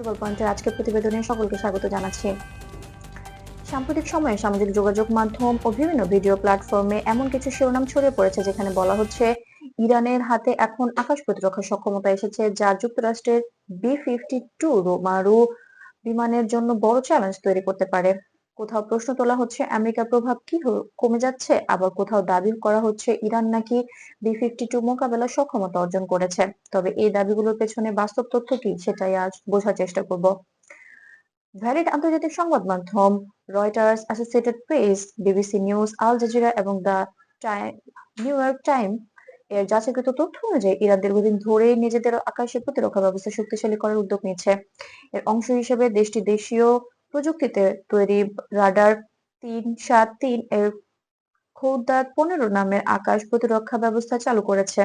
Global পয়েন্টের আজকের প্রতিবেদনে সকলকে স্বাগত জানাচ্ছি। সাম্প্রতিক সময়ে সামাজিক যোগাযোগ মাধ্যম ও বিভিন্ন ভিডিও প্ল্যাটফর্মে এমন কিছু শিরোনাম ছড়িয়ে পড়েছে যেখানে বলা হচ্ছে, ইরানের হাতে এখন আকাশ প্রতিরক্ষা সক্ষমতা এসেছে যা যুক্তরাষ্ট্রের বি ফিফটি টু রোমারু বিমানের জন্য বড় চ্যালেঞ্জ তৈরি করতে পারে। কোথাও প্রশ্ন তোলা হচ্ছে, আমেরিকার প্রভাব কি কমে যাচ্ছে? আবার কোথাও দাবি করা হচ্ছে, ইরান নাকি বি ফিফটি টু মোকাবেলার সক্ষমতা অর্জন করেছে? তবে এই দাবিগুলোর পেছনে বাস্তব তথ্য কি, সেটাই আজ বোঝার চেষ্টা করব। ভ্যালিড আন্তর্জাতিক সংবাদ মাধ্যম Reuters Associated Press BBC News Al Jazeera এবং দ্য নিউ ইয়র্ক টাইম এর যাচাইকৃত তথ্য অনুযায়ী ইরান দীর্ঘদিন ধরেই নিজেদের আকাশে প্রতিরক্ষা ব্যবস্থা শক্তিশালী করার উদ্যোগ নিচ্ছে। এর অংশ হিসেবে দেশটি দেশীয় প্রযুক্তিতে তৈরি রাডার তিন সাত তিন এর খোরদাদ পনেরো নামের আকাশ প্রতিরক্ষা ব্যবস্থা চালু করেছে।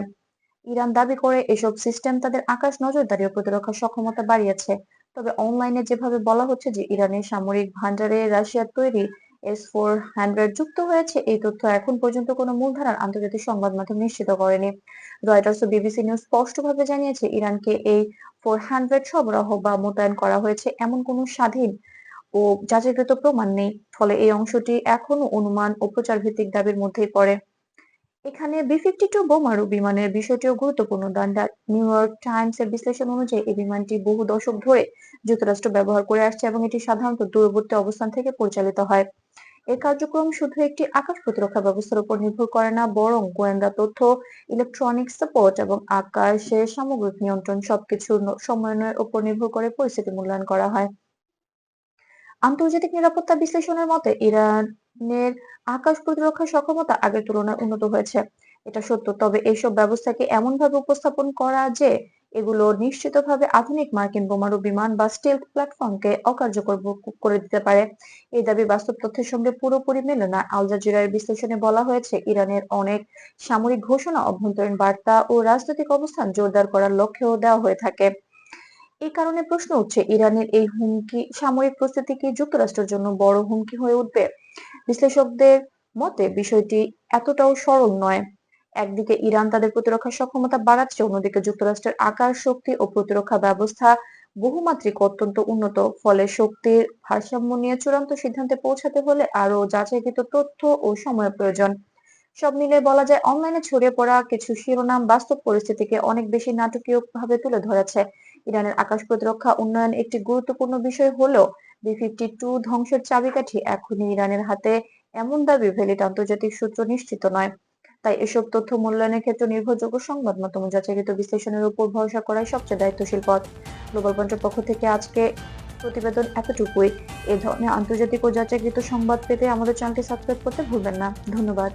ইরান দাবি করে এসব সিস্টেম তাদের আকাশ নজরদারি ও প্রতিরক্ষা সক্ষমতা বাড়িয়েছে। তবে অনলাইনে যেভাবে বলা হচ্ছে যে ইরানের সামরিক ভান্ডারে রাশিয়ার তৈরি এস ফোর হান্ড্রেড যুক্ত হয়েছে, এই তথ্য এখন পর্যন্ত কোনো মূলধারার আন্তর্জাতিক সংবাদ মাধ্যম নিশ্চিত করেনি। রয়টার্স ও বিবিসি নিউজ স্পষ্টভাবে জানিয়েছে, ইরানকে এই ফোর হান্ড্রেড সরবরাহ বা মোতায়েন করা হয়েছে এমন কোনো স্বাধীন ও যাচাইকৃত প্রমাণ নেই, ফলে এই অংশটি এখনও অনুমান ও প্রচার ভিত্তিক দাবির মধ্যেই পড়ে। এখানে বি ফিফটি টু বোমারু বিমানের বিষয়টিও গুরুত্বপূর্ণ। দ্য নিউ ইয়র্ক টাইমস এর বিশ্লেষণ অনুযায়ী এই বিমানটি বহু দশক ধরে যুক্তরাষ্ট্র ব্যবহার করে আসছে এবং এটি সাধারণত দূরবর্তী অবস্থান থেকে পরিচালিত হয়। এই কার্যক্রম শুধু একটি আকাশ প্রতিরক্ষা ব্যবস্থার উপর নির্ভর করে না, বরং গোয়েন্দা তথ্য, ইলেকট্রনিক সাপোর্ট এবং আকাশের সামগ্রিক নিয়ন্ত্রণ সবকিছুর সমন্বয়ের উপর নির্ভর করে পরিস্থিতি মূল্যায়ন করা হয়। আন্তর্জাতিক নিরাপত্তা বিশ্লেষণের মতে, ইরানের আকাশ প্রতিরক্ষা সক্ষমতা আগের তুলনায় উন্নত হয়েছে। এটা সত্য, তবে এইসব ব্যবস্থাকে এমনভাবে উপস্থাপন করা যে, এগুলো নিশ্চিতভাবে আধুনিক মার্কিন বোমারু বিমান বা স্টিল প্ল্যাটফর্মকে অকার্যকর করে দিতে পারে। এই দাবি বাস্তব তথ্যের সঙ্গে পুরোপুরি মেলে না। আল জাজিরার বিশ্লেষণে বলা হয়েছে, ইরানের অনেক সামরিক ঘোষণা, অভ্যন্তরীণ বার্তা ও রাজনৈতিক অবস্থান জোরদার করার লক্ষ্যেও দেওয়া হয়ে থাকে। এই কারণে প্রশ্ন উঠছে, ইরানের এই হুমকি সামরিক প্রস্তুতি কি যুক্তরাষ্ট্রের জন্য বড় হুমকি হয়ে উঠবে? বিশ্লেষকদের মতে, বিষয়টি এতটাও সরল নয়। একদিকে ইরান তাদের প্রতিরক্ষা সক্ষমতা বাড়াচ্ছে, অন্যদিকে যুক্তরাষ্ট্রের আকার, শক্তি ও প্রতিরক্ষা ব্যবস্থা বহুমাত্রিক অত্যন্ত উন্নত। ফলে শক্তির ভারসাম্য নিয়ে চূড়ান্ত সিদ্ধান্তে পৌঁছাতে হলে আরও যাচাইকৃত তথ্য ও সময়ের প্রয়োজন। সব মিলে বলা যায়, অনলাইনে ছড়িয়ে পড়া কিছু শিরোনাম বাস্তব পরিস্থিতিকে অনেক বেশি নাটকীয় ভাবে তুলে ধরেছে। ইরানের আকাশ প্রতিরক্ষা উন্নয়ন একটি গুরুত্বপূর্ণ বিষয় হলেও বি ফিফটি টু ধ্বংসের চাবিকাঠি এখনই ইরানের হাতে, এমন দাবি ভ্যালিড আন্তর্জাতিক সূত্র নিশ্চিত নয়। তাই এসব তথ্য মূল্যায়নের ক্ষেত্রে নির্ভরযোগ্য সংবাদ মাধ্যম যাচাইকৃত বিশ্লেষণের উপর ভরসা করাই সবচেয়ে দায়িত্বশীল পথ। গ্লোবাল পয়েন্টের পক্ষ থেকে আজকে প্রতিবেদন এতটুকুই। এ ধরনের আন্তর্জাতিক ও যাচাইকৃত সংবাদ পেতে আমাদের চ্যানেলটি সাবস্ক্রাইব করতে ভুলবেন না। ধন্যবাদ।